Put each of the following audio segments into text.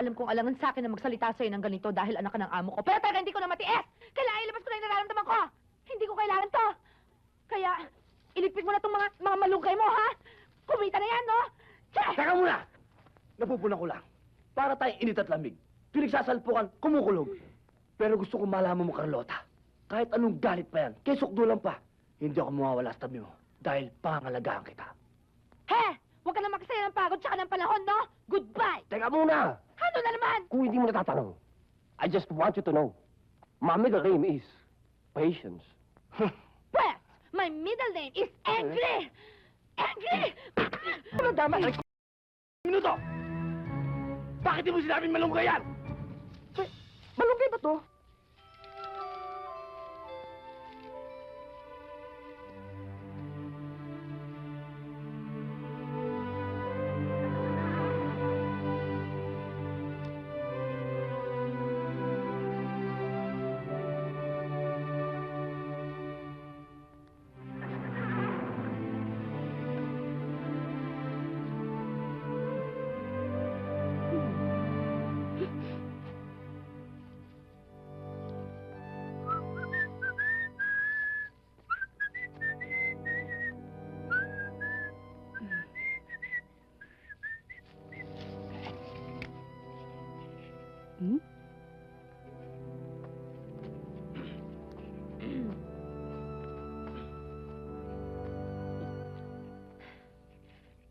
Alam kong alangan sa akin na magsalita sa'yo ng ganito dahil anak ka ng amo ko. Pero talaga hindi ko na matiis! Kailangan ilabas ko na yung nararamdaman ko! Hindi ko kailangan to! Kaya, iligpit mo na itong mga, mga malunggay mo, ha? Kumita na yan, no? Che! Teka muna! Napupuna ko lang. Para tayong init at lamig. Pinagsasalpukan, kumukulog. Pero gusto ko malaman mo, Carlota. Kahit anong galit pa yan, kay sukdulan pa, hindi ako mawawala sa tabi mo. Dahil pangalagaan kita. He! Huwag ka na makasaya ng pagod tsaka ng panahon, no? Goodbye! Teka muna! Kung hindi mo natatanong, I just want you to know, my middle name is Patience. Pwes! My middle name is Angry! Angry! Ano tama? Ay, Minuto! Bakit di mo sinabing malunggay yan? Malunggay ba to?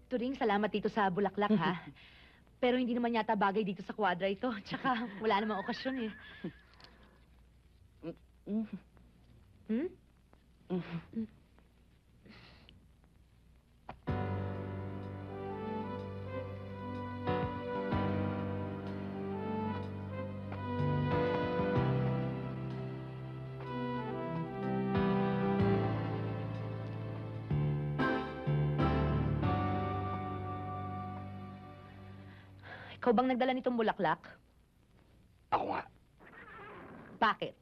Turing, salamat dito sa Bulaklak, ha? Pero hindi naman yata bagay dito sa kwadra ito. Tsaka, wala namang okasyon, eh. Hmm? Ikaw bang nagdala nitong bulaklak? Ako nga. Bakit?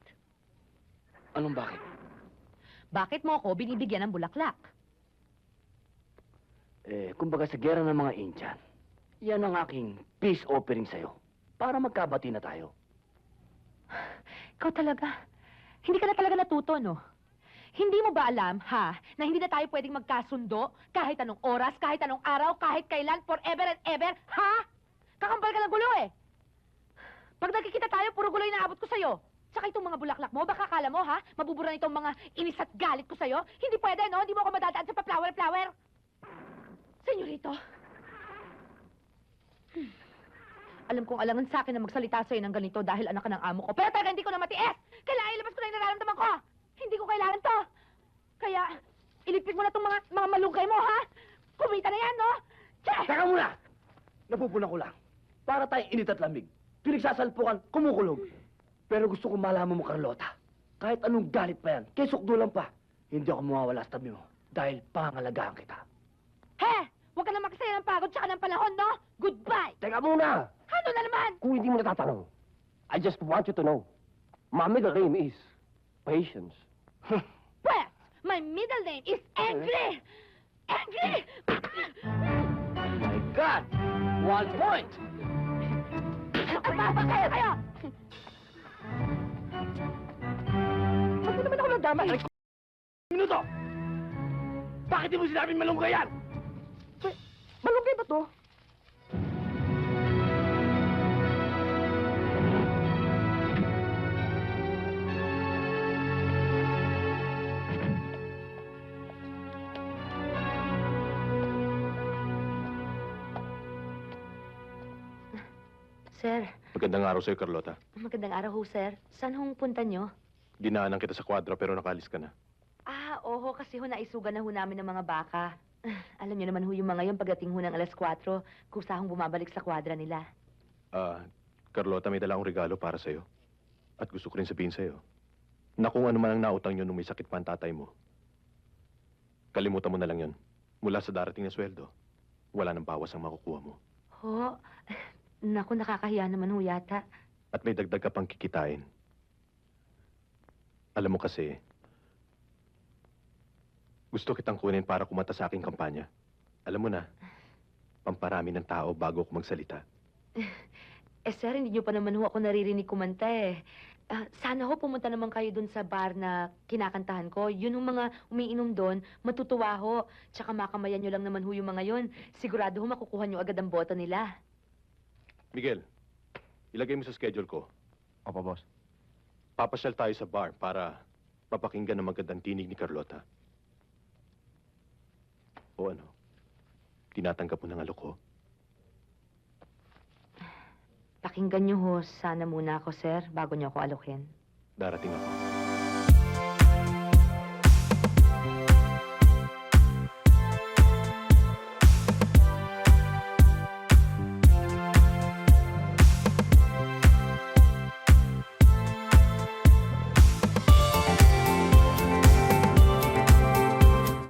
Anong bakit? Bakit mo ako binibigyan ng bulaklak? Eh, kumbaga sa gera ng mga Indian, yan ang aking peace offering sa'yo. Para magkabati na tayo. Ikaw talaga. Hindi ka na talaga natuto, no? Hindi mo ba alam, ha, na hindi na tayo pwedeng magkasundo kahit anong oras, kahit anong araw, kahit kailan, forever and ever, ha? Kakambal ka ng gulo, eh. Pag nagkikita tayo, puro gulo yung naabot ko sa'yo. Tsaka itong mga bulaklak mo, baka kala mo, ha? Mabubura nitong mga inis at galit ko sa'yo. Hindi pwede, no? Hindi mo ako madadaan sa pa-flower-flower. Senyorito. Hmm. Alam kong alangan sa akin na magsalita sa'yo ng ganito dahil anak ka ng amo ko. Pero talaga hindi ko na matiis! Kailangan ilabas ko na yung nararamdaman ko! Hindi ko kailangan to! Kaya, iligpit mo na itong mga, mga malunggay mo, ha? Kumita na yan, no? Che! Teka muna! Napupuna ko lang. Para tayong init at lamig. Pinagsasalpukan, kumukulog. Pero gusto ko malaman mo, Carlota. Kahit anong galit pa yan, kay sukdulan pa, hindi ako mawawala sa tabi mo. Dahil pangalagaan kita. He! Huwag ka na makasaya ng pagod tsaka ng panahon, no? Goodbye! Teka muna! Ano na naman? Kung hindi mo natatanong, I just want you to know, my middle name is Patience. Pwes! My middle name is Angry! Angry! My God! One point! Ababa kayo kayo! Ba't mo naman ako nadama? Ay, Minuto! Bakit di mo sinabing malunggay yan? Malunggay ba to? Sir, Magandang araw sa'yo, Carlota. magandang araw ho, sir. Saan hong punta nyo? Dinaanan kita sa kwadra pero nakalis ka na. Ah, oho, kasi ho naisugan na ho namin ng mga baka. Ah, Alam niyo naman ho yung mga yun pagdating ho ng alas 4, kusahong bumabalik sa kwadra nila. Ah, Carlota, may dala akong regalo para sa'yo. At gusto ko rin sabihin sa'yo, na kung ano man ang nautang nyo nung may sakit pa ang tatay mo, kalimutan mo na lang yun. Mula sa darating na sweldo, wala nang bawas ang makukuha mo. Ho, naku, nakakahiya naman ho yata. At may dagdag ka pang kikitain. Alam mo kasi, gusto kitang kunin para kumata sa aking kampanya. Alam mo na, pamparami ng tao bago ako magsalita. Eh, sir, hindi niyo pa naman ho ako naririnig kumanta eh. Ah, sana ho pumunta naman kayo dun sa bar na kinakantahan ko. Yun yung mga umiinom doon, matutuwa ho. Tsaka makamayan nyo lang naman ho yung mga yun. Sigurado ho makukuha nyo agad ang boto nila. Miguel, ilagay mo sa schedule ko. Opo, boss. Papasyal tayo sa bar para mapakinggan ang magandang tinig ni Carlota. O ano? Tinatanggap mo ng alok ko? Pakinggan nyo ho sana muna ako, sir, bago nyo ako alokin. Darating ako.